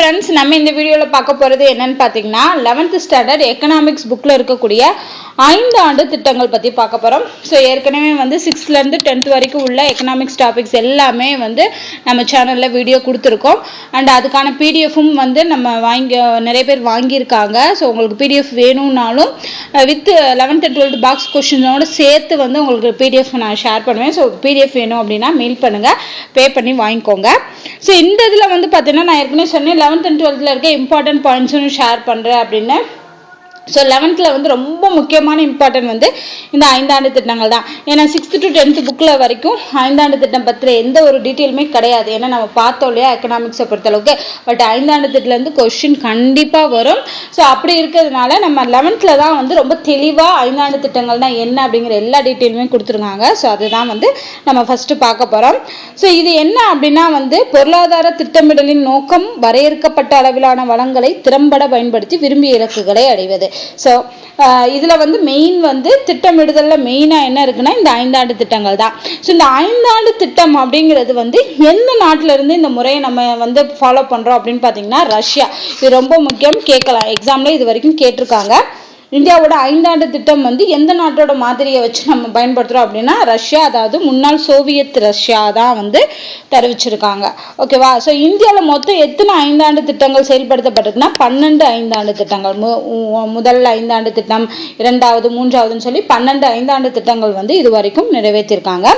Friends நம்ம இந்த வீடியோவில் பார்க்க போகிறது என்னன்னு பார்த்தீங்கன்னா லெவன்த் ஸ்டாண்டர்ட் எக்கனாமிக்ஸ் புக்கில் இருக்கக்கூடிய ஐந்து ஆண்டு திட்டங்கள் பற்றி பார்க்க போகிறோம் ஸோ ஏற்கனவே வந்து சிக்ஸ்த்லேருந்து டென்த் வரைக்கும் உள்ள எக்கனாமிக்ஸ் டாபிக்ஸ் எல்லாமே வந்து நம்ம சேனலில் வீடியோ கொடுத்துருக்கோம். அண்ட் அதுக்கான பிடிஎஃப்பும் வந்து நம்ம வாங்கி நிறைய பேர் வாங்கியிருக்காங்க. ஸோ உங்களுக்கு பிடிஎஃப் வேணும்னாலும் வித் லெவன்த் அண்ட் டுவெல்த் பாக்ஸ் கொஷினோட சேர்த்து வந்து உங்களுக்கு பிடிஎஃப் நான் ஷேர் பண்ணுவேன். ஸோ பிடிஎஃப் வேணும் அப்படின்னா மெயில் பண்ணுங்கள் பே பண்ணி வாங்கிக்கோங்க. ஸோ இந்த இதில் வந்து பார்த்தீங்கன்னா நான் ஏற்கனவே சொன்னேன் லெவன்த் அண்ட் டுவெல்த்தில் இருக்க இம்பார்ட்டன்ட் பாயிண்ட்ஸும் ஷேர் பண்ணுறேன் அப்படின்னு. ஸோ லெவன்த்தில் வந்து ரொம்ப முக்கியமான இம்பார்ட்டன்ட் வந்து இந்த ஐந்தாண்டு திட்டங்கள் தான். ஏன்னா சிக்ஸ்த்து டு டென்த்து புக்கில் வரைக்கும் ஐந்தாண்டு திட்டம் பற்றின எந்த ஒரு டீட்டெயிலுமே கிடையாது. ஏன்னா நம்ம பார்த்தோம் இல்லையா எக்கனாமிக்ஸை பொறுத்தளவுக்கு. பட் ஐந்தாண்டு திட்டத்துலேருந்து கொஷின் கண்டிப்பாக வரும். ஸோ அப்படி இருக்கிறதுனால நம்ம லெவன்த்தில் தான் வந்து ரொம்ப தெளிவாக ஐந்தாண்டு திட்டங்கள்னா என்ன அப்படிங்கிற எல்லா டீட்டெயிலுமே கொடுத்துருக்காங்க. ஸோ அதுதான் வந்து நம்ம ஃபஸ்ட்டு பார்க்க போகிறோம் ஸோ இது என்ன அப்படின்னா வந்து பொருளாதார திட்டமிடலின் நோக்கம் வரையறுக்கப்பட்ட அளவிலான வளங்களை திறம்பட பயன்படுத்தி விரும்பிய இலக்குகளை அடைவது. ஸோ uh, இதில் வந்து மெயின் வந்து திட்டமிடுதலில் மெயினாக என்ன இருக்குன்னா இந்த ஐந்தாண்டு திட்டங்கள் தான். ஸோ இந்த ஐந்தாண்டு திட்டம் அப்படிங்கிறது வந்து எந்த நாட்டிலேருந்து இந்த முறையை நம்ம வந்து ஃபாலோ பண்ணுறோம் அப்படின்னு பார்த்தீங்கன்னா ரஷ்யா. இது ரொம்ப முக்கியம். கேட்கலாம். எக்ஸாமில் இது வரைக்கும் கேட்டிருக்காங்க. இந்தியாவோட ஐந்தாண்டு திட்டம் வந்து எந்த நாட்டோட மாதிரியை வச்சு நம்ம பயன்படுத்துகிறோம் அப்படின்னா ரஷ்யா அதாவது முன்னாள் சோவியத் ரஷ்யா தான் வந்து தெரிவிச்சிருக்காங்க. ஓகேவா ஸோ இந்தியாவில் மொத்தம் எத்தனை ஐந்தாண்டு திட்டங்கள் செயல்படுத்தப்பட்டிருக்குன்னா பன்னெண்டு ஐந்தாண்டு திட்டங்கள். மு முதல் ஐந்தாண்டு திட்டம் இரண்டாவது மூன்றாவதுன்னு சொல்லி பன்னெண்டு ஐந்தாண்டு திட்டங்கள் வந்து இது வரைக்கும் நிறைவேற்றிருக்காங்க.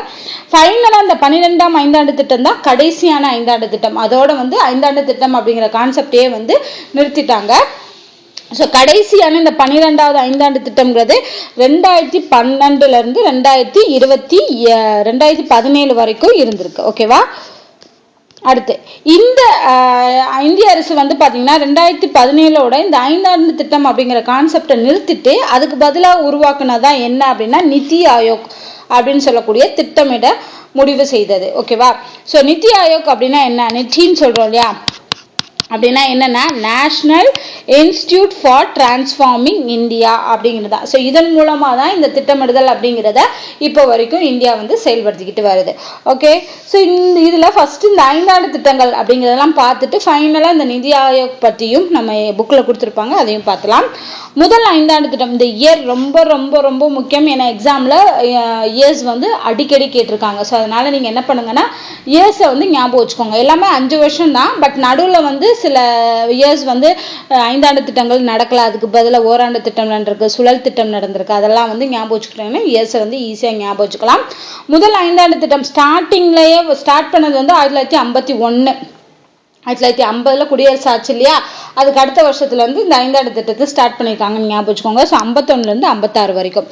ஃபைனலாக அந்த பன்னிரெண்டாம் ஐந்தாண்டு திட்டம் தான் கடைசியான ஐந்தாண்டு திட்டம். அதோட வந்து ஐந்தாண்டு திட்டம் அப்படிங்கிற கான்செப்டே வந்து நிறுத்திட்டாங்க. ஸோ கடைசியான இந்த பன்னிரெண்டாவது ஐந்தாண்டு திட்டம்ங்கிறது ரெண்டாயிரத்தி பன்னெண்டுலேருந்து ரெண்டாயிரத்தி இருபத்தி ரெண்டாயிரத்தி பதினேழு வரைக்கும் இருந்திருக்கு. ஓகேவா அடுத்து இந்த இந்திய அரசு வந்து பார்த்தீங்கன்னா ரெண்டாயிரத்தி பதினேழோட இந்த ஐந்தாண்டு திட்டம் அப்படிங்கிற கான்செப்டை நிறுத்திட்டு அதுக்கு பதிலாக உருவாக்குனதான் என்ன அப்படின்னா நிதி ஆயோக் அப்படின்னு சொல்லக்கூடிய திட்டமிட முடிவு செய்தது. ஓகேவா ஸோ நிதி ஆயோக் அப்படின்னா என்ன? நிதின்னு சொல்கிறோம் இல்லையா? அப்படின்னா என்னென்னா national institute for transforming India அப்படிங்கிறது. தான் ஸோ இதன் மூலமாக தான் இந்த திட்டமிடுதல் அப்படிங்கிறத இப்போ வரைக்கும் இந்தியா வந்து செயல்படுத்திக்கிட்டு வருது. ஓகே ஸோ இந்த இதில் ஃபஸ்ட்டு இந்த ஐந்தாண்டு திட்டங்கள் அப்படிங்கிறதெல்லாம் பார்த்துட்டு ஃபைனலாக இந்த நிதி ஆயோக் பற்றியும் நம்ம புக்கில் கொடுத்துருப்பாங்க அதையும் பார்த்தலாம். முதல் ஐந்தாண்டு திட்டம் இந்த இயர் ரொம்ப ரொம்ப ரொம்ப முக்கியம். ஏன்னா எக்ஸாமில் இயர்ஸ் வந்து அடிக்கடி கேட்டிருக்காங்க. ஸோ அதனால் நீங்கள் என்ன பண்ணுங்கன்னா இயர்ஸை வந்து ஞாபகம் வச்சுக்கோங்க. எல்லாமே அஞ்சு வருஷம் தான் பட் நடுவில் வந்து சில இயர்ஸ் வந்து ஐந்தாண்டு திட்டங்கள் நடக்கல. அதுக்கு பதிலாக ஓராண்டு திட்டம் நடந்திருக்கு. சுழல் திட்டம் நடந்திருக்கு. அதெல்லாம் வந்து ஞாபகம் வச்சுக்கிட்டாங்கன்னா இயர்ஸை வந்து ஈஸியாக ஞாபகம் வச்சுக்கலாம். முதல் ஐந்தாண்டு திட்டம் ஸ்டார்டிங்லேயே ஸ்டார்ட் பண்ணது வந்து ஆயிரத்தி தொள்ளாயிரத்தி ஐம்பத்தி ஒன்று ஆயிரத்தி தொள்ளாயிரத்தி ஐம்பதுல குடியரசு ஆச்சு இல்லையா? அதுக்கு அடுத்த வருஷத்துல வந்து இந்த ஐந்தாண்டு திட்டத்தை ஸ்டார்ட் பண்ணியிருக்காங்கன்னு ஞாபகம் வச்சுக்கோங்க. ஸோ ஐம்பத்தொன்னுலேருந்து ஐம்பத்தாறு வரைக்கும்.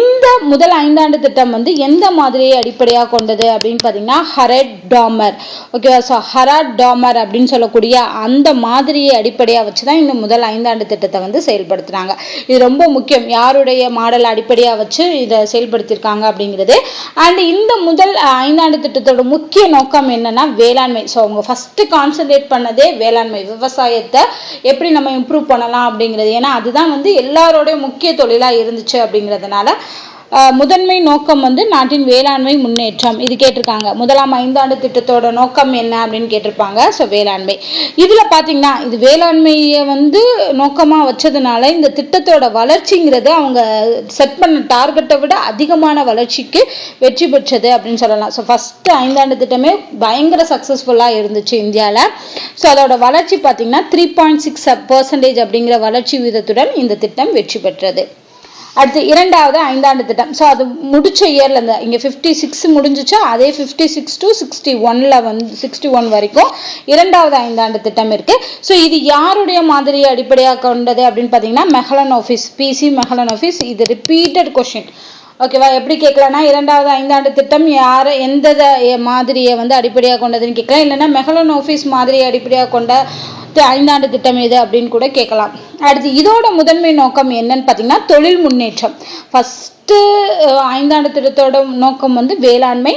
இந்த முதல் ஐந்தாண்டு திட்டம் வந்து எந்த மாதிரியை அடிப்படையாக கொண்டது அப்படின்னு பார்த்தீங்கன்னா ஹரட் டாமர் ஓகேவா ஸோ ஹராட் டாமர் அப்படின்னு சொல்லக்கூடிய அந்த மாதிரியை அடிப்படையாக வச்சு தான் இந்த முதல் ஐந்தாண்டு திட்டத்தை வந்து செயல்படுத்துனாங்க இது ரொம்ப முக்கியம். யாருடைய மாடல் அடிப்படையாக வச்சு இதை செயல்படுத்தியிருக்காங்க அப்படிங்கிறது. அண்ட் இந்த முதல் ஐந்தாண்டு திட்டத்தோட முக்கிய நோக்கம் என்னன்னா வேளாண்மை. ஸோ அவங்க ஃபஸ்ட்டு கான்சென்ட்ரேட் பண்ணதே வேளாண்மை விவசாயத்தை எப்படி நம்ம இம்ப்ரூவ் பண்ணலாம் அப்படிங்கிறது. ஏன்னா அதுதான் வந்து எல்லாரோடைய முக்கிய தொழிலாக இருந்துச்சு அப்படிங்கிறதுனால முதன்மை நோக்கம் வந்து நாட்டின் வேளாண்மை முன்னேற்றம். இது கேட்டிருக்காங்க. முதலாம் ஐந்தாண்டு திட்டத்தோட நோக்கம் என்ன அப்படின்னு கேட்டிருப்பாங்க. ஸோ வேளாண்மை. இதில் பார்த்தீங்கன்னா இது வேளாண்மையை வந்து நோக்கமாக வச்சதுனால இந்த திட்டத்தோட வளர்ச்சிங்கிறது அவங்க செட் பண்ண டார்கெட்டை விட அதிகமான வளர்ச்சிக்கு வெற்றி பெற்றது அப்படின்னு சொல்லலாம். ஸோ ஃபஸ்ட்டு ஐந்தாண்டு திட்டமே பயங்கர சக்ஸஸ்ஃபுல்லாக இருந்துச்சு இந்தியாவில் ஸோ அதோட வளர்ச்சி பார்த்தீங்கன்னா த்ரீ பாயிண்ட் சிக்ஸ் பர்சன்டேஜ் அப்படிங்கிற வளர்ச்சி வீதத்துடன் இந்த திட்டம் வெற்றி பெற்றது. அடுத்து இரண்டாவது ஐந்தாண்டு திட்டம். ஸோ அது முடிச்ச இயர்ல இருந்து இங்கே ஃபிஃப்டி சிக்ஸ் முடிஞ்சிச்சோ அதே ஃபிஃப்டி சிக்ஸ் டு சிக்ஸ்டி ஒன்ல வந்து சிக்ஸ்டி ஒன் வரைக்கும் இரண்டாவது ஐந்தாண்டு திட்டம் இருக்கு. ஸோ இது யாருடைய மாதிரியை அடிப்படையாக கொண்டது அப்படின்னு பார்த்தீங்கன்னா மெஹலன் ஆஃபீஸ் பிசி மெஹலன் ஆஃபீஸ் இது ரிப்பீட்டட் கொஷின் ஓகேவா எப்படி கேட்கலன்னா இரண்டாவது ஐந்தாண்டு திட்டம் யார் எந்த மாதிரியை வந்து அடிப்படையாக கொண்டதுன்னு கேட்கலாம் இல்லைன்னா மெஹலன் ஆஃபீஸ் மாதிரியை அடிப்படையாக கொண்ட ஐந்தாண்டு திட்டம் எது அப்படின்னு கூட கேட்கலாம் அடுத்து இதோட முதன்மை நோக்கம் என்னன்னு பார்த்தீங்கன்னா தொழில் முன்னேற்றம். ஃபஸ்ட்டு ஐந்தாண்டு திட்டத்தோட நோக்கம் வந்து வேளாண்மை.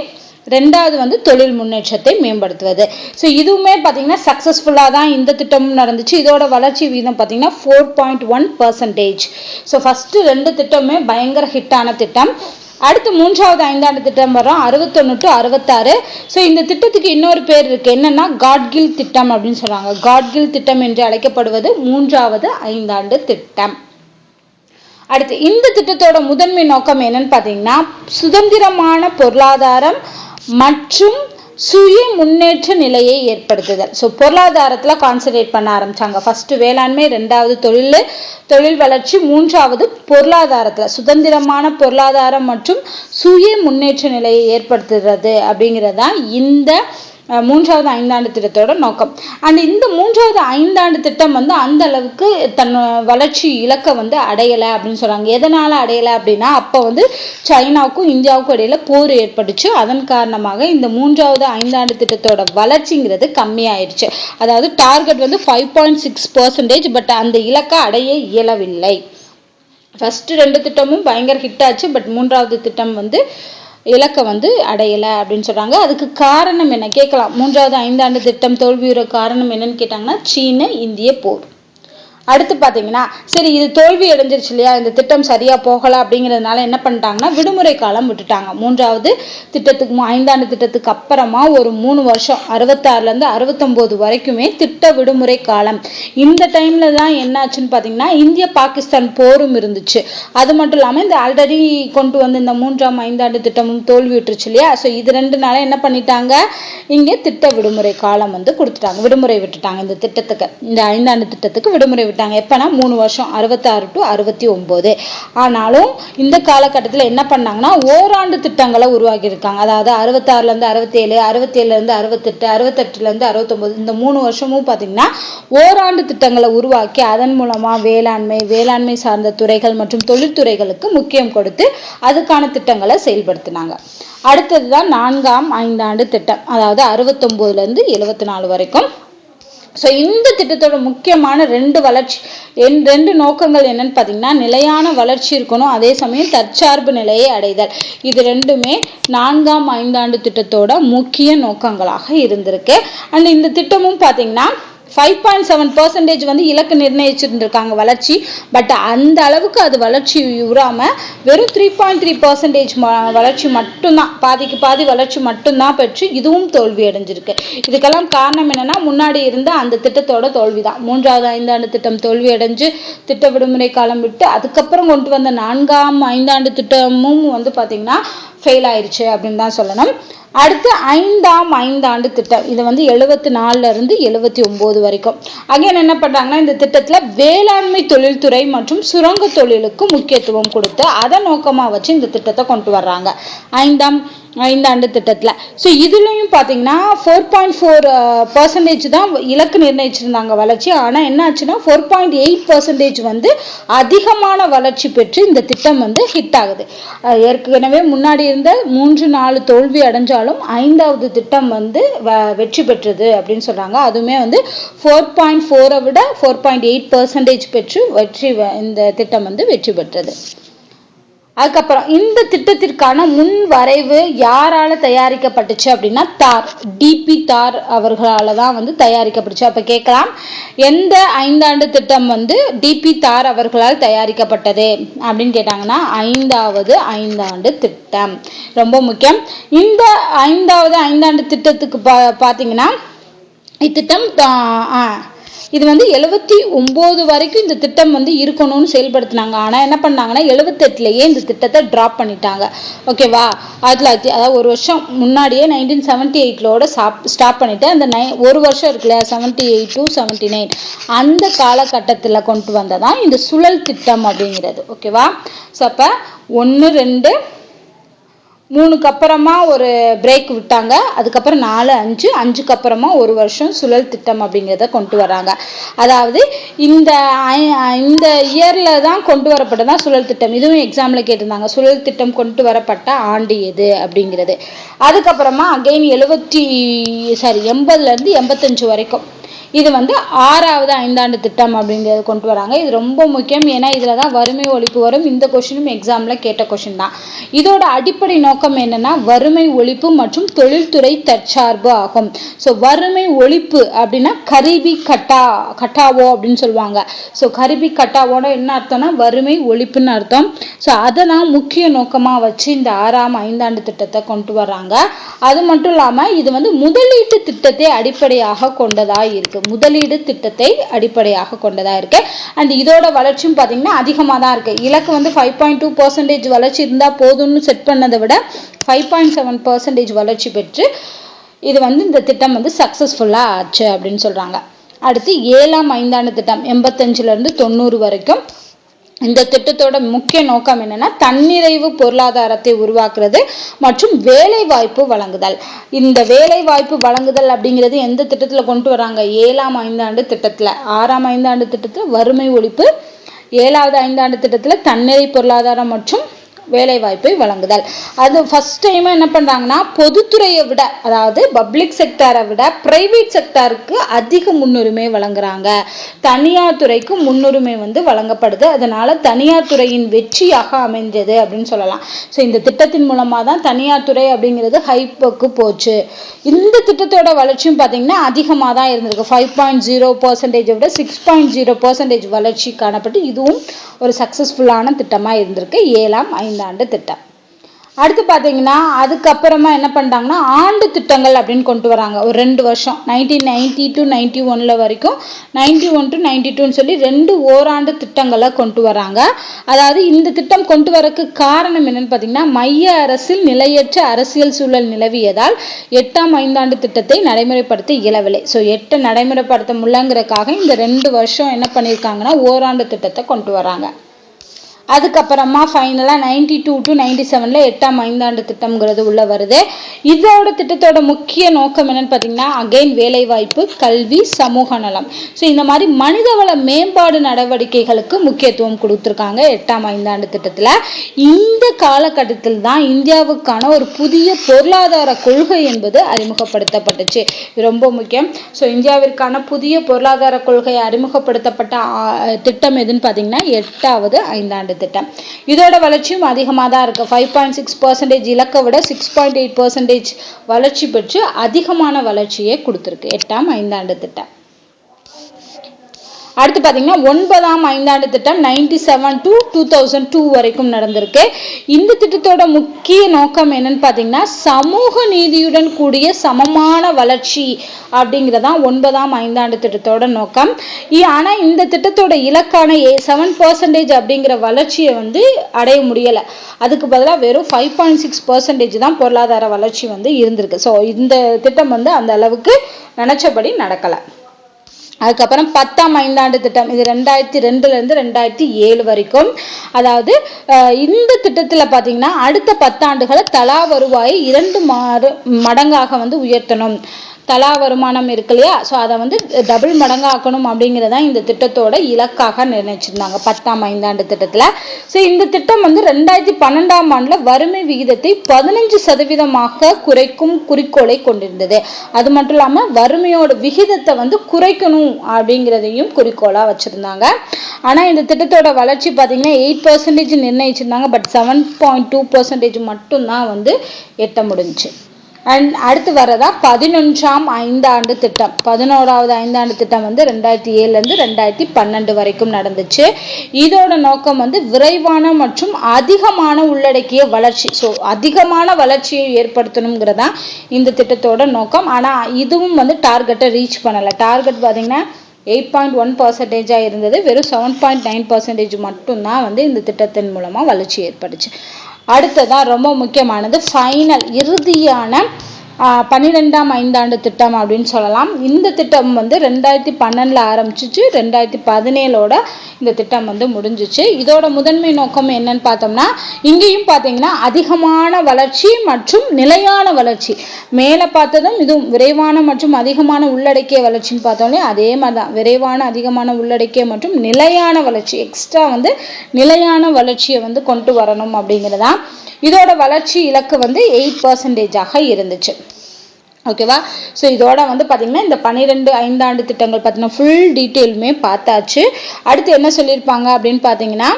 ரெண்டாவது வந்து தொழில் முன்னேற்றத்தை மேம்படுத்துவது. ஸோ இதுவுமே பார்த்தீங்கன்னா சக்ஸஸ்ஃபுல்லாக தான் இந்த திட்டமும் நடந்துச்சு. இதோட வளர்ச்சி வீதம் பார்த்தீங்கன்னா four point one percentage so first ரெண்டு திட்டமுமே பயங்கர ஹிட்டான திட்டம். அடுத்து மூன்றாவது ஐந்தாண்டு திட்டம் வரும். அறுபத்தொன்னு டு அறுபத்தாறு. ஸோ இந்த திட்டத்துக்கு இன்னொரு பேர் இருக்குது என்னென்னா காட்கில் திட்டம் அப்படின்னு சொல்கிறாங்க காட்கில் திட்டம் என்று அழைக்கப்படுவது மூன்றாவது ஐந்தாண்டு திட்டம். அடுத்து இந்த திட்டத்தோட முதன்மை நோக்கம் என்னன்னு பார்த்தீங்கன்னா சுதந்திரமான பொருளாதாரம் மற்றும் சுய முன்னேற்ற நிலையை ஏற்படுத்துதல். ஸோ பொருளாதாரத்தில் கான்சன்ட்ரேட் பண்ண ஆரம்பிச்சாங்க. ஃபர்ஸ்ட் வேளாண்மை ரெண்டாவது தொழில் தொழில் வளர்ச்சி மூன்றாவது பொருளாதாரத்தில். சுதந்திரமான பொருளாதாரம் மற்றும் சுய முன்னேற்ற நிலையை ஏற்படுத்துறது அப்படிங்கிறது தான் இந்த மூன்றாவது ஐந்தாண்டு திட்டத்தோட நோக்கம். அண்ட் இந்த மூன்றாவது ஐந்தாண்டு திட்டம் வந்து அந்த அளவுக்கு தன் வளர்ச்சி இலக்கை வந்து அடையலை அப்படின்னு சொல்றாங்க. எதனால அடையலை அப்படின்னா அப்போ வந்து சைனாவுக்கும் இந்தியாவுக்கும் இடையில போர் ஏற்பட்டுச்சு. அதன் காரணமாக இந்த மூன்றாவது ஐந்தாண்டு திட்டத்தோட வளர்ச்சிங்கிறது கம்மியாயிருச்சு. அதாவது டார்கெட் வந்து five point six percentage but அந்த இலக்கை அடைய இயலவில்லை. ஃபஸ்ட்டு ரெண்டு திட்டமும் பயங்கர ஹிட் ஆச்சு பட் மூன்றாவது திட்டம் வந்து இலக்கை வந்து அடையலை அப்படின்னு சொல்கிறாங்க அதுக்கு காரணம் என்ன? கேட்கலாம். மூன்றாவது ஐந்தாண்டு திட்டம் தோல்வியுற காரணம் என்னன்னு கேட்டாங்கன்னா சீன இந்திய போர். அடுத்து பார்த்தீங்கன்னா சரி இது தோல்வி அடைஞ்சிருச்சு இல்லையா? இந்த திட்டம் சரியாக போகல அப்படிங்கிறதுனால என்ன பண்ணிட்டாங்கன்னா விடுமுறை காலம் விட்டுட்டாங்க. மூன்றாவது திட்டத்துக்கு ஐந்தாண்டு திட்டத்துக்கு அப்புறமா ஒரு மூணு வருஷம் அறுபத்தாறுலேருந்து அறுபத்தொம்போது வரைக்குமே திட்ட விடுமுறை காலம். இந்த டைமில் தான் என்னாச்சுன்னு பார்த்தீங்கன்னா இந்திய பாகிஸ்தான் போரும் இருந்துச்சு. அது மட்டும் இல்லாமல் இந்த ஆல்ரெடி கொண்டு வந்து இந்த மூன்றாம் ஐந்தாண்டு திட்டமும் தோல்வி விட்டுருச்சு இல்லையா? ஸோ இது ரெண்டு நாள என்ன பண்ணிட்டாங்க? இங்கே திட்ட விடுமுறை காலம் வந்து கொடுத்துட்டாங்க. விடுமுறை விட்டுட்டாங்க இந்த திட்டத்துக்கு. இந்த ஐந்தாண்டு திட்டத்துக்கு விடுமுறை விட்டாங்க எப்பனா மூணு வருஷம் அறுபத்தாறு டு அறுபத்தி ஒம்பது. ஆனாலும் இந்த காலகட்டத்தில் என்ன பண்ணாங்கன்னா ஓராண்டு திட்டங்களை உருவாக்கியிருக்காங்க. அதாவது அறுபத்தாறுலேருந்து அறுபத்தேழு அறுபத்தேழுலேருந்து அறுபத்தெட்டு அறுபத்தெட்டுலேருந்து அறுபத்தொம்போது இந்த மூணு வருஷமும் பார்த்தீங்கன்னா ஓராண்டு திட்டங்களை உருவாக்கி அதன் மூலமாக வேளாண்மை வேளாண்மை சார்ந்த துறைகள் மற்றும் தொழில்துறைகளுக்கு முக்கியம் கொடுத்து அதுக்கான திட்டங்களை செயல்படுத்தினாங்க. அடுத்தது தான் நான்காம் ஐந்தாண்டு திட்டம். அதாவது அறுபத்தொம்போதுலேருந்து எழுபத்தி நாலு வரைக்கும் ஸோ இந்த திட்டத்தோட முக்கியமான ரெண்டு வளர்ச்சி என் ரெண்டு நோக்கங்கள் என்னன்னு பார்த்தீங்கன்னா நிலையான வளர்ச்சி இருக்கணும் அதே சமயம் தற்சார்பு நிலையை அடைதல். இது ரெண்டுமே நான்காம் ஐந்தாண்டு திட்டத்தோட முக்கிய நோக்கங்களாக இருந்திருக்கு. அண்ட் இந்த திட்டமும் பார்த்தீங்கன்னா ஃபைவ் பாயிண்ட் செவன் பர்சன்டேஜ் வந்து இலக்கு நிர்ணயிச்சிருந்துருக்காங்க வளர்ச்சி. பட் அந்த அளவுக்கு அது வளர்ச்சி உராமல் வெறும் த்ரீ பாயிண்ட் த்ரீ பர்சன்டேஜ் வளர்ச்சி மட்டும்தான். பாதிக்கு பாதி வளர்ச்சி மட்டும்தான் பெற்று இதுவும் தோல்வி அடைஞ்சிருக்கு. இதுக்கெல்லாம் காரணம் என்னன்னா முன்னாடி இருந்த அந்த திட்டத்தோட தோல்வி தான் மூன்றாவது ஐந்தாண்டு திட்டம் தோல்வி அடைஞ்சு திட்ட விடுமுறை காலம் விட்டு அதுக்கப்புறம் கொண்டு வந்த நான்காம் ஐந்தாண்டு திட்டமும் வந்து பார்த்திங்கன்னா ஃபெயில் ஆயிடுச்சு அப்படின்னு தான் சொல்லணும். அடுத்து ஐந்தாம் ஐந்தாண்டு திட்டம். இது வந்து எழுபத்தி நாலுல இருந்து எழுபத்தி ஒம்பது வரைக்கும். அகைன் என்ன பண்ணுறாங்கன்னா இந்த திட்டத்தில் வேளாண்மை தொழில்துறை மற்றும் சுரங்க தொழிலுக்கு முக்கியத்துவம் கொடுத்து அதை நோக்கமாக வச்சு இந்த திட்டத்தை கொண்டு வர்றாங்க. ஐந்தாம் ஐந்தாண்டு திட்டத்தில் ஸோ இதுலேயும் பார்த்தீங்கன்னா four point four percentage uh, தான் இலக்கு நிர்ணயிச்சிருந்தாங்க வளர்ச்சி. ஆனால் என்ன ஆச்சுன்னா ஃபோர் பாயிண்ட் எயிட் பர்சன்டேஜ் வந்து அதிகமான வளர்ச்சி பெற்று இந்த திட்டம் வந்து ஹிட் ஆகுது. ஏற்கனவே முன்னாடி இருந்த மூன்று நாலு தோல்வி அடைஞ்சாலும் ஐந்தாவது திட்டம் வந்து வ- வெற்றி பெற்றது அப்படின்னு சொல்கிறாங்க அதுவுமே வந்து ஃபோர் பாயிண்ட் ஃபோரை விட ஃபோர் பாயிண்ட் எயிட் பர்சன்டேஜ் பெற்று வெற்றி வ- இந்த திட்டம் வந்து வெற்றி பெற்றது. அதுக்கப்புறம் இந்த திட்டத்திற்கான முன் வரைவு யாரால தயாரிக்கப்பட்டுச்சு அப்படின்னா தார் டிபி தார் அவர்களால தான் வந்து தயாரிக்கப்பட்டுச்சு. அப்ப கேட்கலாம் எந்த ஐந்தாண்டு திட்டம் வந்து டிபி தார் அவர்களால் தயாரிக்கப்பட்டது அப்படின்னு கேட்டாங்கன்னா ஐந்தாவது ஐந்தாண்டு திட்டம். ரொம்ப முக்கியம். இந்த ஐந்தாவது ஐந்தாண்டு திட்டத்துக்கு பா பார்த்தீங்கன்னா இத்திட்டம் இது வந்து எழுபத்தி ஒம்பது வரைக்கும் இந்த திட்டம் வந்து இருக்கணும்னு செயல்படுத்தினாங்க. ஆனால் என்ன பண்ணாங்கன்னா எழுபத்தெட்டுலேயே இந்த திட்டத்தை ட்ராப் பண்ணிட்டாங்க. ஓகேவா ஆயிரத்தி தொள்ளாயிரத்தி அதாவது ஒரு வருஷம் முன்னாடியே நைன்டீன் செவன்டி எயிட்லோட ஸ்டாப் பண்ணிவிட்டு அந்த நை ஒரு வருஷம் இருக்குல்ல seventy eight to seventy nine அந்த காலகட்டத்தில் கொண்டு வந்ததான் இந்த சுழல் திட்டம் அப்படிங்கிறது. ஓகேவா ஸோ அப்போ ஒன்று ரெண்டு மூணுக்கு அப்புறமா ஒரு பிரேக் விட்டாங்க. அதுக்கப்புறம் நாலு அஞ்சு அஞ்சுக்கு அப்புறமா ஒரு வருஷம் சுழல் திட்டம் அப்படிங்கிறத கொண்டு வராங்க. அதாவது இந்த இந்த இயரில் தான் கொண்டு வரப்பட்டதான் சுழல் திட்டம்? இதுவும் எக்ஸாமில் கேட்டிருந்தாங்க. சுழல் திட்டம் கொண்டு வரப்பட்ட ஆண்டு எது அப்படிங்கிறது. அதுக்கப்புறமா அகைன் எழுபத்தி சாரி எண்பதுலேருந்து எண்பத்தஞ்சு வரைக்கும். இது வந்து ஆறாவது ஐந்தாண்டு திட்டம் அப்படிங்கிறது கொண்டு வராங்க. இது ரொம்ப முக்கியம். ஏன்னா இதில் தான் வறுமை ஒழிப்பு வரும். இந்த கொஷினும் எக்ஸாமில் கேட்ட கொஷின் தான். இதோட அடிப்படை நோக்கம் என்னன்னா வறுமை ஒழிப்பு மற்றும் தொழில்துறை தற்சார்பு ஆகும். ஸோ வறுமை ஒழிப்பு அப்படின்னா கரிபி கட்டா கட்டாவோ அப்படின்னு சொல்லுவாங்க. ஸோ கரிபி கட்டாவோட என்ன அர்த்தம்னா வறுமை ஒழிப்புன்னு அர்த்தம். ஸோ அதை தான் முக்கிய நோக்கமாக வச்சு இந்த ஆறாம் ஐந்தாண்டு திட்டத்தை கொண்டு வர்றாங்க. அது மட்டும் இல்லாமல் இது வந்து முதலீட்டு திட்டத்தை அடிப்படையாக கொண்டதாக இருக்கு. முதலீடு திட்டத்தை அடிப்படையாக கொண்டதாக இருக்கு. அண்ட் இதோட வளர்ச்சியும் பார்த்தீங்கன்னா அதிகமாக தான் இருக்கு. இலக்கு வந்து ஃபைவ் பாயிண்ட் டூ பர்சன்டேஜ் வளர்ச்சி இருந்தால் போதும்னு செட் பண்ணதை விட ஃபைவ் பாயிண்ட் செவன் பர்சன்டேஜ் வளர்ச்சி பெற்று இது வந்து இந்த திட்டம் வந்து சக்ஸஸ்ஃபுல்லாக ஆச்சு அப்படின்னு சொல்கிறாங்க அடுத்து ஏழாம் ஐந்தாண்டு திட்டம் எண்பத்தஞ்சிலேருந்து தொண்ணூறு வரைக்கும் இந்த திட்டத்தோட முக்கிய நோக்கம் என்னன்னா தன்னிறைவு பொருளாதாரத்தை உருவாக்குறது மற்றும் வேலை வாய்ப்பு வழங்குதல். இந்த வேலை வாய்ப்பு வழங்குதல் அப்படிங்கிறது எந்த திட்டத்துல கொண்டு வராங்க? ஏழாம் ஐந்தாண்டு திட்டத்துல. ஆறாம் ஐந்தாண்டு திட்டத்துல வறுமை ஒழிப்பு ஏழாவது ஐந்தாண்டு திட்டத்துல தன்னிறை பொருளாதாரம் மற்றும் வேலைவாய்ப்பை வழங்குதல். அது ஃபஸ்ட் டைம் என்ன பண்ணுறாங்கன்னா பொதுத்துறையை விட அதாவது பப்ளிக் செக்டாரை விட பிரைவேட் செக்டாருக்கு அதிக முன்னுரிமை வழங்குறாங்க. தனியார் துறைக்கு முன்னுரிமை வந்து வழங்கப்படுது. அதனால தனியார் துறையின் வெற்றியாக அமைஞ்சது அப்படின்னு சொல்லலாம். ஸோ இந்த திட்டத்தின் மூலமாக தான் தனியார் துறை அப்படிங்கிறது ஹைப்புக்கு போச்சு. இந்த திட்டத்தோட வளர்ச்சியும் பார்த்தீங்கன்னா அதிகமாக தான் இருந்திருக்கு. ஃபைவ் பாயிண்ட் ஜீரோ பர்சன்டேஜை விட சிக்ஸ் பாயிண்ட் ஜீரோ பர்சன்டேஜ் வளர்ச்சி காணப்பட்டு இதுவும் ஒரு சக்ஸஸ்ஃபுல்லான திட்டமாக இருந்திருக்கு. ஏழாம் ஐந்தாண்டு திட்டம். அடுத்து பார்த்தீங்கன்னா அதுக்கப்புறமா என்ன பண்ணிட்டாங்கன்னா ஆண்டு திட்டங்கள் அப்படின்னு கொண்டு வராங்க. ஒரு ரெண்டு வருஷம். நைன்டீன் நைன்டி டு நைன்டி ஒன்ல வரைக்கும் நைன்டி ஒன் டு நைன்டி டூன்னு சொல்லி ரெண்டு ஓராண்டு திட்டங்களை கொண்டு வராங்க. அதாவது இந்த திட்டம் கொண்டு வரக்கு காரணம் என்னன்னு பார்த்தீங்கன்னா மைய அரசில் நிலையற்ற அரசியல் சூழல் நிலவியதால் எட்டாம் ஐந்தாண்டு திட்டத்தை நடைமுறைப்படுத்த இயலவில்லை. ஸோ எட்டை நடைமுறைப்படுத்த முடியலங்கிறக்காக இந்த ரெண்டு வருஷம் என்ன பண்ணியிருக்காங்கன்னா ஓராண்டு திட்டத்தை கொண்டு வராங்க. அதுக்கப்புறமா ஃபைனலாக நைன்டி டூ டு நைன்டி செவனில் எட்டாம் ஐந்தாண்டு திட்டம்ங்கிறது உள்ளே வருது. இதோட திட்டத்தோட முக்கிய நோக்கம் என்னன்னு பார்த்தீங்கன்னா அகைன் வேலைவாய்ப்பு கல்வி சமூக நலம். ஸோ இந்த மாதிரி மனிதவள மேம்பாடு நடவடிக்கைகளுக்கு முக்கியத்துவம் கொடுத்துருக்காங்க எட்டாம் ஐந்தாண்டு திட்டத்தில். இந்த காலகட்டத்தில் தான் இந்தியாவுக்கான ஒரு புதிய பொருளாதார கொள்கை என்பது அறிமுகப்படுத்தப்பட்டுச்சு. ரொம்ப முக்கியம். ஸோ இந்தியாவிற்கான புதிய பொருளாதார கொள்கை அறிமுகப்படுத்தப்பட்ட திட்டம் எதுன்னு பார்த்தீங்கன்னா எட்டாவது ஐந்தாண்டு திட்டம் இதோட வளர்ச்சியும் அதிகமாக தான் இருக்குது ஃபைவ் பாயிண்ட் சிக்ஸ் பர்சன்டேஜ் இலக்கை விட சிக்ஸ் பாயிண்ட் எயிட் பர்சன்டேஜ் வளர்ச்சி பெற்று அதிகமான வளர்ச்சியை கொடுத்துருக்கு. எட்டாம் ஐந்தாண்டு திட்டம் அடுத்து பார்த்தீங்கன்னா ஒன்பதாம் ஐந்தாண்டு திட்டம் ninety seven to two thousand two வரைக்கும் நடந்திருக்கு. இந்த திட்டத்தோட முக்கிய நோக்கம் என்னன்னு பார்த்தீங்கன்னா சமூக நீதியுடன் கூடிய சமமான வளர்ச்சி அப்படிங்கிறதான் ஒன்பதாம் ஐந்தாண்டு திட்டத்தோட நோக்கம். ஆனால் இந்த திட்டத்தோட இலக்கான ஏ செவன் பர்சன்டேஜ் அப்படிங்கிற வளர்ச்சியை வந்து அடைய முடியலை. அதுக்கு பதிலாக வெறும் ஃபைவ் பாயிண்ட் சிக்ஸ் பர்சன்டேஜ் தான் பொருளாதார வளர்ச்சி வந்து இருந்திருக்கு. ஸோ இந்த திட்டம் வந்து அந்த அளவுக்கு நினச்சபடி நடக்கலை. அதுக்கப்புறம் பத்தாம் ஐந்தாண்டு திட்டம். இது ரெண்டாயிரத்தி ரெண்டுலேருந்து ரெண்டாயிரத்தி ஏழு வரைக்கும். அதாவது இந்த திட்டத்தில் பார்த்தீங்கன்னா அடுத்த பத்தாண்டுகளை தலா வருவாயை இரண்டு மாறு மடங்காக வந்து உயர்த்தணும். தலா வருமானம் இருக்கு இல்லையா? ஸோ அதை வந்து டபுள் மடங்காக்கணும் அப்படிங்கிறதான் இந்த திட்டத்தோட இலக்காக நிர்ணயிச்சிருந்தாங்க பத்தாம் ஐந்தாண்டு திட்டத்தில். ஸோ இந்த திட்டம் வந்து ரெண்டாயிரத்தி பன்னெண்டாம் ஆண்டில் வறுமை விகிதத்தை பதினஞ்சு சதவீதமாக குறைக்கும் குறிக்கோளை கொண்டிருந்தது. அது மட்டும் இல்லாமல் வறுமையோட விகிதத்தை வந்து குறைக்கணும் அப்படிங்கிறதையும் குறிக்கோளாக வச்சுருந்தாங்க. ஆனால் இந்த திட்டத்தோட வளர்ச்சி பார்த்தீங்கன்னா eight percentage நிர்ணயிச்சிருந்தாங்க but seven point two percentage மட்டும்தான் வந்து எட்ட முடிஞ்சுச்சு அண்ட் அடுத்து வரதா பதினொன்றாம் ஐந்தாண்டு திட்டம். பதினோராவது ஐந்தாண்டு திட்டம் வந்து ரெண்டாயிரத்தி ஏழுலேருந்து ரெண்டாயிரத்தி பன்னெண்டு வரைக்கும் நடந்துச்சு. இதோட நோக்கம் வந்து விரைவான மற்றும் அதிகமான உள்ளடக்கிய வளர்ச்சி. ஸோ அதிகமான வளர்ச்சியை ஏற்படுத்தணுங்கிறதா இந்த திட்டத்தோட நோக்கம். ஆனால் இதுவும் வந்து டார்கெட்டை ரீச் பண்ணலை. டார்கெட் பார்த்தீங்கன்னா எயிட் பாயிண்ட் ஒன் பர்சன்டேஜாக இருந்தது. வெறும் செவன் பாயிண்ட் நைன் பர்சன்டேஜ் மட்டும்தான் வந்து இந்த திட்டத்தின் மூலமாக வளர்ச்சி ஏற்பட்டுச்சு அடுத்ததான் ரொம்ப முக்கியமானது ஃபைனல் இறுதியான பன்னிரெண்டாம் ஐந்தாண்டு திட்டம் அப்படின்னு சொல்லலாம். இந்த திட்டம் வந்து ரெண்டாயிரத்தி பன்னெண்டில் ஆரம்பிச்சிச்சு. ரெண்டாயிரத்தி பதினேழோட இந்த திட்டம் வந்து முடிஞ்சிச்சு. இதோட முதன்மை நோக்கம் என்னன்னு பார்த்தோம்னா இங்கேயும் பார்த்தீங்கன்னா அதிகமான வளர்ச்சி மற்றும் நிலையான வளர்ச்சி. மேலே பார்த்ததும் இதுவும் விரைவான மற்றும் அதிகமான உள்ளடக்கிய வளர்ச்சின்னு பார்த்தோன்னே அதே மாதிரி தான் விரைவான அதிகமான உள்ளடக்கிய மற்றும் நிலையான வளர்ச்சி. எக்ஸ்ட்ரா வந்து நிலையான வளர்ச்சியை வந்து கொண்டு வரணும் அப்படிங்கிறதான் இதோட வளர்ச்சி இலக்கு வந்து எயிட் பர்சன்டேஜாக இருந்துச்சு. ஓகேவா ஸோ இதோட வந்து பார்த்திங்கன்னா இந்த பன்னிரெண்டு ஐந்தாண்டு திட்டங்கள் பார்த்தீங்கன்னா ஃபுல் டீட்டெயிலுமே பார்த்தாச்சு. அடுத்து என்ன சொல்லியிருப்பாங்க அப்படின்னு பார்த்தீங்கன்னா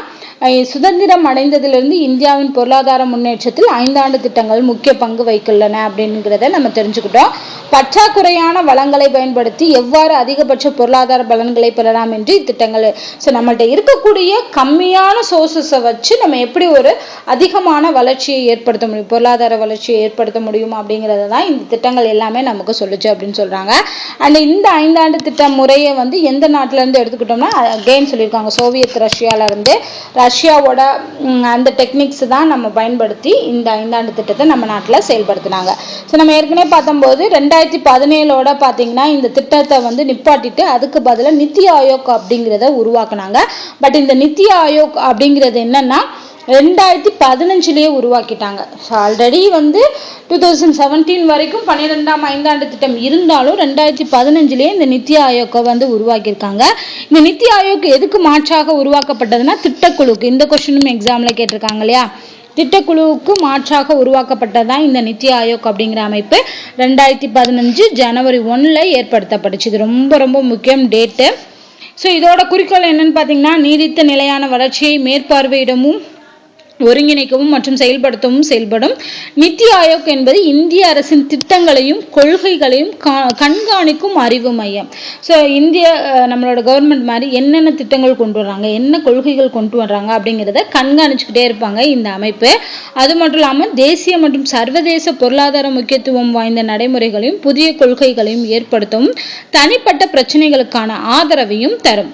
சுதந்திரம் அடைந்ததிலிருந்து இந்தியாவின் பொருளாதார முன்னேற்றத்தில் ஐந்தாண்டு திட்டங்கள் முக்கிய பங்கு வகிக்கின்றன அப்படிங்கிறத நம்ம தெரிஞ்சுக்கிட்டோம். பற்றாக்குறையான வளங்களை பயன்படுத்தி எவ்வாறு அதிகபட்ச பொருளாதார பலன்களை பெறலாம் என்று இத்திட்டங்கள். ஸோ நம்மள்கிட்ட இருக்கக்கூடிய கம்மியான சோர்சஸை வச்சு நம்ம எப்படி ஒரு அதிகமான வளர்ச்சியை ஏற்படுத்த முடியும் பொருளாதார வளர்ச்சியை ஏற்படுத்த முடியும் அப்படிங்கிறத தான் இந்த திட்டங்கள் எல்லாமே நமக்கு சொல்லுச்சு அப்படின்னு சொல்கிறாங்க அண்ட் இந்த ஐந்தாண்டு திட்ட முறையை வந்து எந்த நாட்டிலேருந்து எடுத்துக்கிட்டோம்னா அகெயின் சொல்லியிருக்காங்க சோவியத் ரஷ்யாவிலேருந்து ரஷ்யாவோட அந்த டெக்னிக்ஸ் தான் நம்ம பயன்படுத்தி இந்த ஐந்தாண்டு திட்டத்தை நம்ம நாட்டில் செயல்படுத்தினாங்க. ஸோ நம்ம ஏற்கனவே பார்த்தம்போது ரெண்டாயிரத்தி பதினேழோட பார்த்தீங்கன்னா இந்த திட்டத்தை வந்து நிப்பாட்டிட்டு அதுக்கு பதிலாக நித்தி ஆயோக் அப்படிங்கிறத உருவாக்குனாங்க. பட் இந்த நித்தி ஆயோக் அப்படிங்கிறது என்னன்னா ரெண்டாயிரத்தி பதினஞ்சுலேயே உருவாக்கிட்டாங்க. ஸோ ஆல்ரெடி வந்து டூ தௌசண்ட் செவன்டீன் வரைக்கும் பன்னிரெண்டாம் ஐந்தாண்டு திட்டம் இருந்தாலும் ரெண்டாயிரத்தி பதினஞ்சுலேயே இந்த நித்தி ஆயோக்கை வந்து உருவாக்கியிருக்காங்க. இந்த நித்தி ஆயோக் எதுக்கு மாற்றாக உருவாக்கப்பட்டதுன்னா திட்டக்குழுக்கு இந்த கொஸ்டினும் எக்ஸாமில் கேட்டிருக்காங்க இல்லையா? திட்டக்குழுவுக்கு மாற்றாக உருவாக்கப்பட்டதான் இந்த நித்தி ஆயோக் அப்படிங்கிற அமைப்பு. ரெண்டாயிரத்தி பதினஞ்சு ஜனவரி ஒன்றில் ஏற்படுத்தப்பட்டுச்சு. இது ரொம்ப ரொம்ப முக்கியம் டேட்டு ஸோ இதோட குறிக்கோள் என்னன்னு பார்த்தீங்கன்னா நீடித்த நிலையான வளர்ச்சியை மேற்பார்வையிடமும் ஒருங்கிணைக்கவும் மற்றும் செயல்படுத்தவும் செயல்படும். நித்தி ஆயோக் என்பது இந்திய அரசின் திட்டங்களையும் கொள்கைகளையும் கண்காணிக்கும் அறிவு மையம். ஸோ இந்திய நம்மளோட கவர்மெண்ட் மாதிரி என்னென்ன திட்டங்கள் கொண்டு வர்றாங்க என்ன கொள்கைகள் கொண்டு வர்றாங்க அப்படிங்கிறத கண்காணிச்சுக்கிட்டே இருப்பாங்க இந்த அமைப்பு. அது மட்டும் இல்லாமல் தேசிய மற்றும் சர்வதேச பொருளாதார முக்கியத்துவம் வாய்ந்த நடைமுறைகளையும் புதிய கொள்கைகளையும் ஏற்படுத்தவும் தனிப்பட்ட பிரச்சனைகளுக்கான ஆதரவையும் தரும்.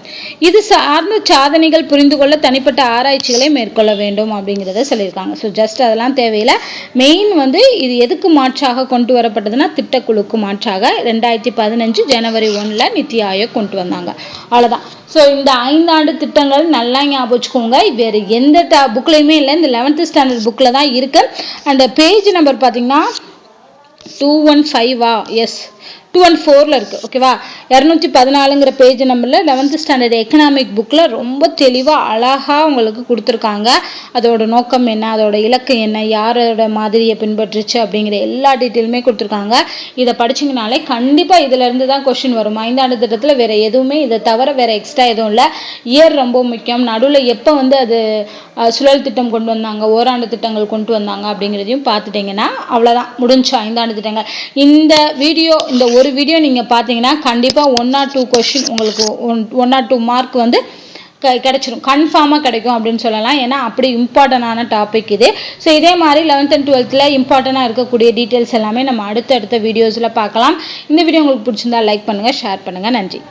இது சார்ந்த சாதனைகள் புரிந்து கொள்ள தனிப்பட்ட ஆராய்ச்சிகளை மேற்கொள்ள வேண்டும் அப்படி அப்படிங்கிறத சொல்லியிருக்காங்க. ஸோ ஜஸ்ட் அதெல்லாம் தேவையில்லை. மெயின் வந்து இது எதுக்கு மாற்றாக கொண்டு வரப்பட்டதுன்னா திட்டக்குழுக்கு மாற்றாக ரெண்டாயிரத்தி பதினஞ்சு ஜனவரி ஒன்றில் நித்தி ஆயோக் கொண்டு வந்தாங்க. அவ்வளோதான் ஸோ இந்த ஐந்தாண்டு திட்டங்கள் நல்லா ஞாபகம் வச்சுக்கோங்க. வேறு எந்த ட புக்லையுமே இல்லை. இந்த லெவன்த்து ஸ்டாண்டர்ட் புக்கில் தான் இருக்குது அந்த பேஜ் நம்பர் பார்த்தீங்கன்னா டூ ஒன் ஃபைவா எஸ் டூ அண்ட் ஃபோரில் இருக்குது ஓகேவா இரநூத்தி பதினாலுங்கிற பேஜ் நம்பரில் லெவன்த்து ஸ்டாண்டர்ட் எக்கனாமிக் புக்கில் ரொம்ப தெளிவாக அழகாக உங்களுக்கு கொடுத்துருக்காங்க. அதோட நோக்கம் என்ன? அதோட இலக்கு என்ன? யாரோட மாதிரியை பின்பற்றுச்சு? அப்படிங்கிற எல்லா டீட்டெயிலுமே கொடுத்துருக்காங்க. இதை படிச்சிங்கனாலே கண்டிப்பாக இதிலேருந்து தான் கொஷின் வரும். ஐந்தாண்டு திட்டத்தில் வேறு எதுவுமே இதை தவிர வேறு எக்ஸ்ட்ரா எதுவும் இல்லை. இயர் ரொம்ப முக்கியம். நடுவில் எப்போ வந்து அது சுழல் திட்டம் கொண்டு வந்தாங்க ஓராண்டு திட்டங்கள் கொண்டு வந்தாங்க அப்படிங்கிறதையும் பார்த்துட்டிங்கன்னா அவ்வளோதான் முடிஞ்சு ஐந்தாண்டு திட்டங்கள். இந்த வீடியோ இந்த ஒரு வீடியோ நீங்கள் பார்த்தீங்கன்னா கண்டிப்பாக ஒன் ஆர் டூ கொஷின் உங்களுக்கு one one or two mark வந்து கிடைச்சிரும். கன்ஃபார்மாக கிடைக்கும் அப்படின்னு சொல்லலாம். ஏன்னா அப்படி இம்பார்ட்டண்டான டாபிக் இது. ஸோ இதே மாதிரி லெவன்த் அண்ட் டுவெல்த்தில் இம்பார்ட்டண்டாக இருக்கக்கூடிய டீட்டெயில்ஸ் எல்லாமே நம்ம அடுத்தடுத்த வீடியோஸில் பார்க்கலாம். இந்த வீடியோ உங்களுக்கு பிடிச்சிருந்தா லைக் பண்ணுங்கள் ஷேர் பண்ணுங்கள் நன்றி.